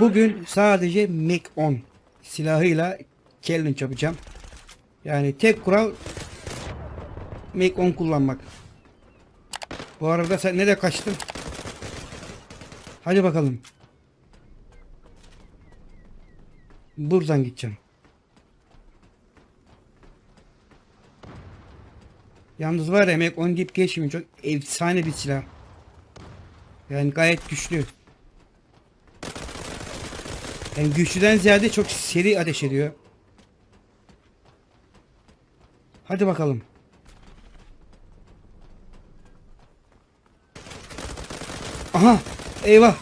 Bugün sadece Mac 10 silahıyla challenge yapacağım. Yani tek kural Mac 10 kullanmak. Bu arada sen nereye kaçtın? Hadi bakalım. Buradan gideceğim. Yalnız var ya Mac 10 deyip geçmiyor. Çok efsane bir silah. Yani gayet güçlü. Yani güçlüden ziyade çok seri ateş ediyor. Hadi bakalım. Aha! Eyvah!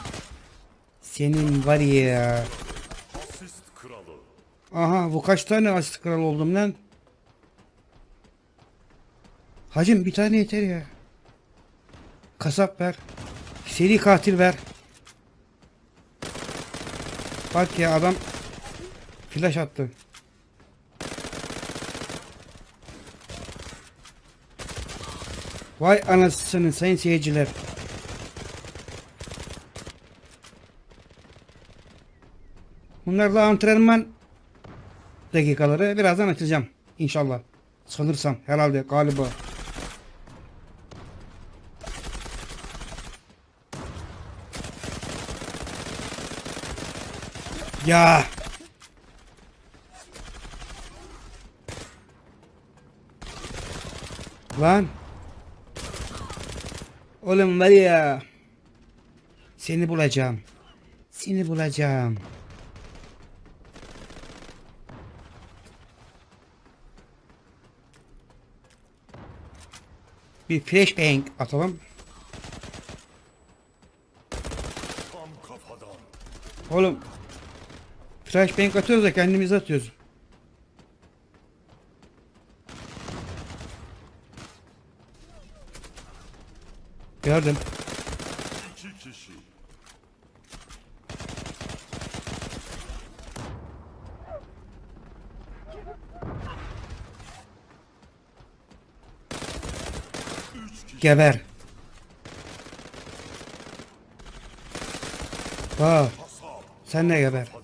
Senin var ya. Kralı. Aha bu kaç tane asist kral oldum lan? Hacım bir tane yeter ya. Kasap ver. Seri katil ver. Bak ya adam flash attı. Vay anasını sayın seyirciler. Bunlar da antrenman dakikaları birazdan açacağım. İnşallah. Sanırsam herhalde galiba. Ya. Lan. Oğlum var ya. Seni bulacağım. Seni bulacağım. Bir flashbang atalım. Tam Oğlum. Flashbang atıyoruz da kendimizi atıyoruz. Gördüm. İki kişi. Geber. Aa, sen de geber.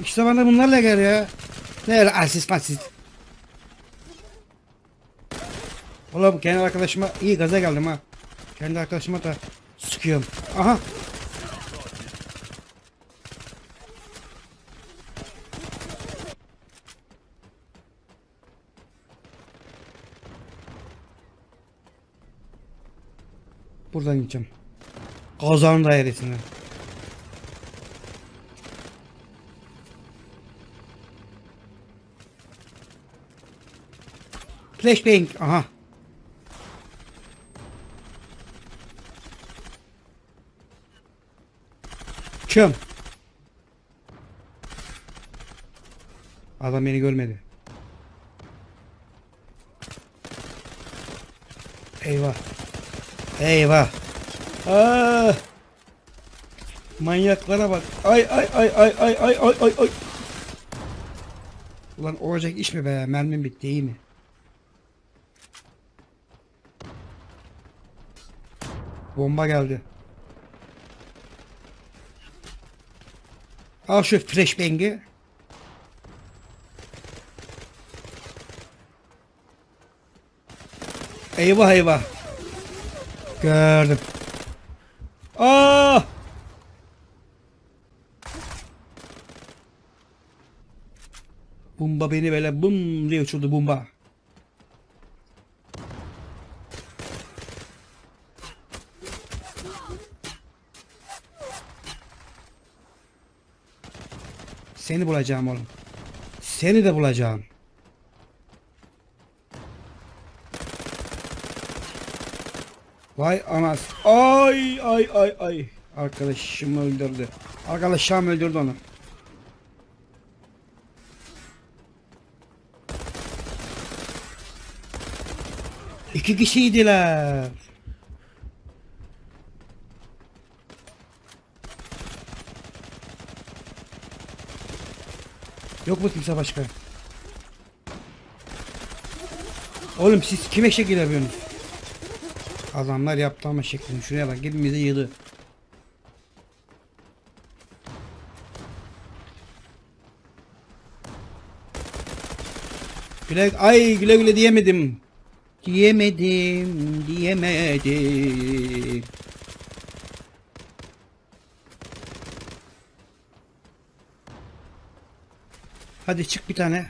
İşte bana bunlarla gel ya. Ne öyle asist masist. Oğlum kendi arkadaşıma iyi gaza geldim ha. Kendi arkadaşıma da sıkıyorum. Aha. Buradan gideceğim. Kazan dairesine. Flashbang. Aha. Çöm. Adam beni görmedi. Eyvah. Eyvah. Aa! Manyaklara bak. Ay ay ay ay ay ay ay ay ay. Ulan olacak iş mi be? Mermim bitti iyi mi? Bomba geldi. Al şu flashbang'i. Eyvah eyvah. Gördüm. Aa! Bumba beni böyle bum diye uçurdu bumba. Seni bulacağım oğlum. Seni de bulacağım. Vay anas. Ay ay ay ay. Arkadaşım öldürdü. Arkadaşım öldürdü onu. İki kişiydiler. Yok mu kimse başka? Oğlum siz kime şekil yapıyorsunuz? Adamlar yaptı ama şeklini. Şuraya bak hepimize yığdı. Güle, ay güle güle diyemedim. Diyemedim, diyemedim. Hadi çık bir tane.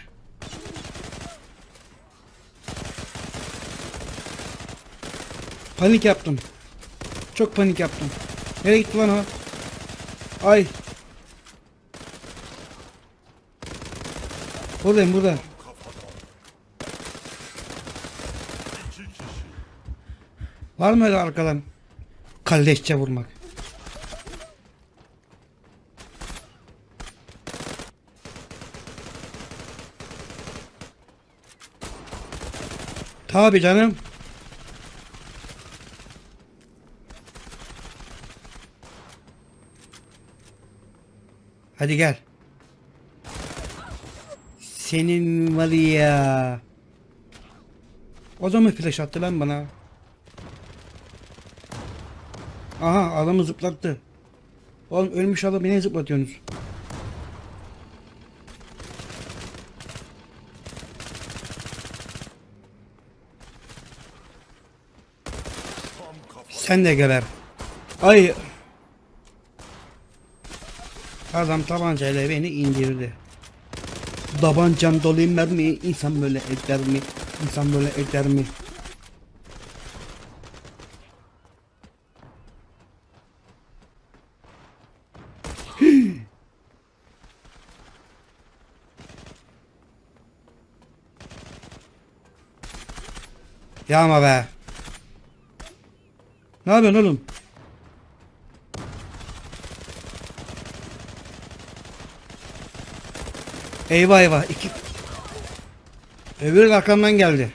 Panik yaptım. Çok panik yaptım. Nereye gitti lan o? Ay. Buradayım burada. Var mı öyle arkadan? Kalleşçe vurmak. Tabi canım. Hadi gel. Senin var ya. O zaman flash attı lan bana. Aha adamı zıplattı. Oğlum ölmüş adamı beni zıplatıyorsunuz. Sen de geber. Ay. Adam tabancayla beni indirdi. Tabancam dolu mermi insan böyle eder mi? İnsan böyle eder mi? Yağma be. Ne yapıyorsun oğlum? Eyvah eyvah. İki... Öbürü arkamdan geldi.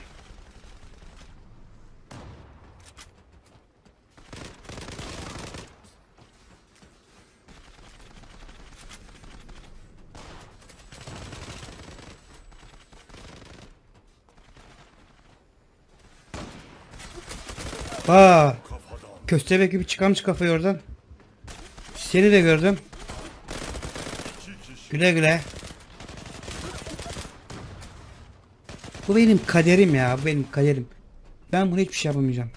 Kafadan. Köstebek gibi çıkarmış kafayı oradan. Seni de gördüm. Güle güle. Bu benim kaderim ya. Bu benim kaderim. Ben bunu hiçbir şey yapamayacağım.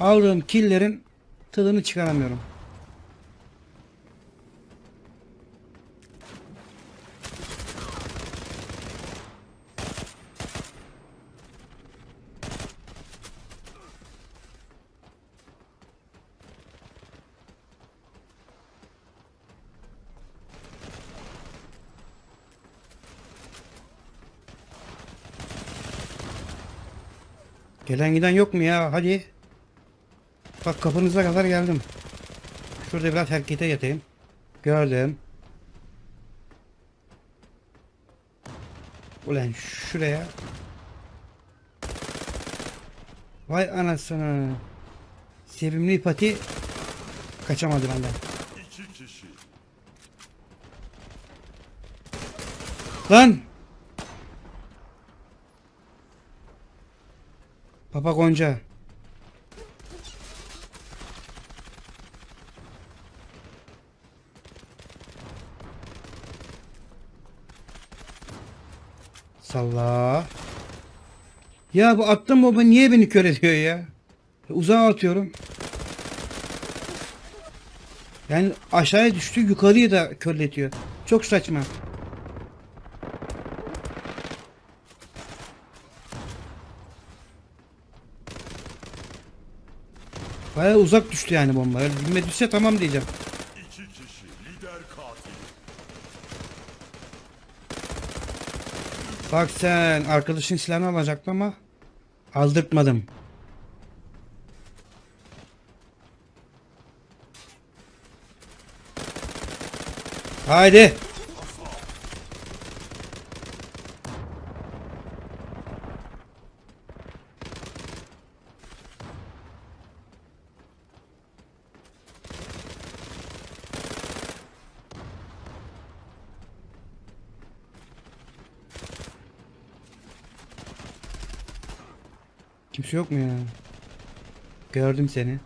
Aldığım killerin tadını çıkaramıyorum. Gelen giden yok mu ya? Hadi. Bak kapınıza kadar geldim. Şurada biraz harekete yatayım. Gördüm. Ulan şuraya. Vay anasını. Sevimli pati kaçamadı benden. İki kişi. Lan! Papa Gonca. Salla. Ya bu attım bomba niye beni kör ediyor ya? Uzağa atıyorum. Yani aşağıya düştü yukarıyı da körletiyor. Çok saçma. Baya uzak düştü yani bomba. Öyle dibime düşse tamam diyeceğim. İki kişi. Lider katil. Bak sen arkadaşın silahını alacaktı ama aldırtmadım. Haydi. Kimse yok mu ya? Gördüm seni.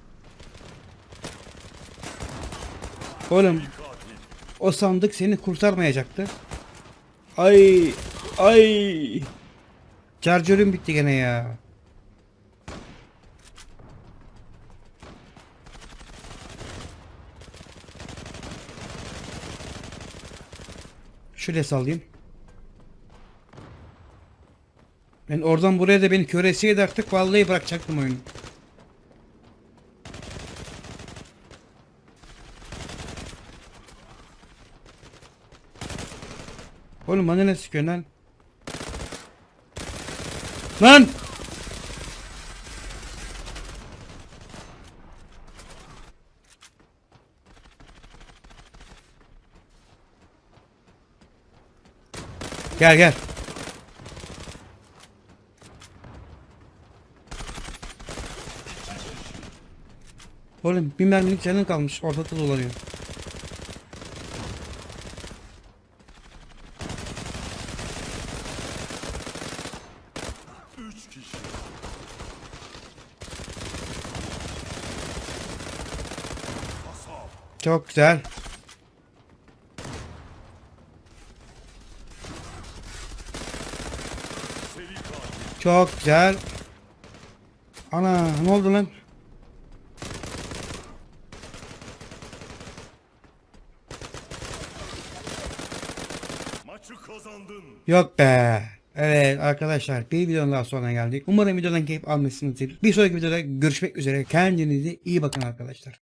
Oğlum o sandık seni kurtarmayacaktı. Ay ay Charger'ım bitti gene ya. Şöyle sallayayım. Ben oradan buraya da beni köresiydi artık vallahi bırakacaktım oyunu. Oğlum bana ne sıkıyorsun lan? Lan! Gel gel. Oğlum bir mermilik canın kalmış ortada dolanıyor. Çok güzel. Çok güzel. Ana ne oldu lan? Yok be. Evet arkadaşlar bir videonun daha sonuna geldik. Umarım videodan keyif almışsınızdır. Bir sonraki videoda görüşmek üzere. Kendinize iyi bakın arkadaşlar.